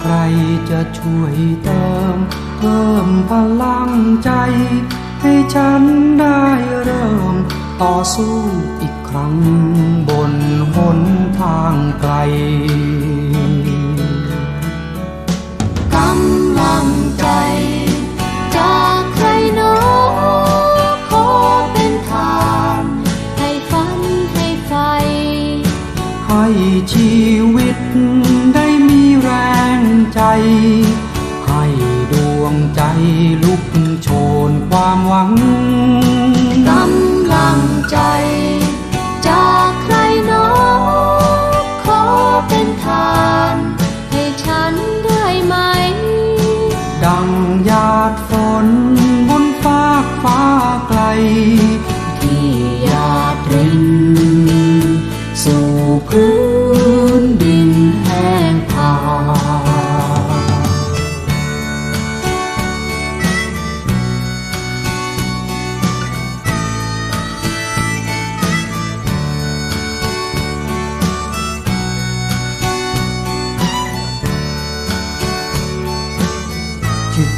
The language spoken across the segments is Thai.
ใครจะช่วยเติม เพิ่มพลังใจ ให้ฉันได้เริ่ม ต่อสู้อีกครั้งบนหนทางไกลกำลังใจจากใครหนอขอเป็นทานให้ฝันให้ไฟให้ชีวิตได้มีแร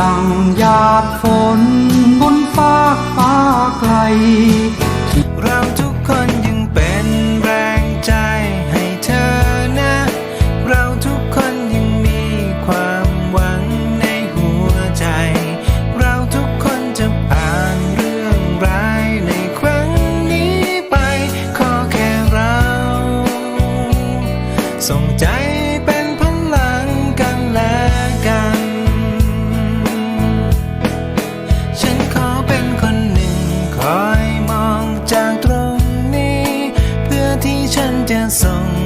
ดังหยาดฝนบนฟากฟ้าไกล เราทุกคนยังเป็นแรงใจให้เธอนะ เราทุกคนยังมีความหวังในหัวใจ เราทุกคนจะผ่านเรื่องร้ายในครั้งนี้ไป ขอแค่เรา ส่งใจ อ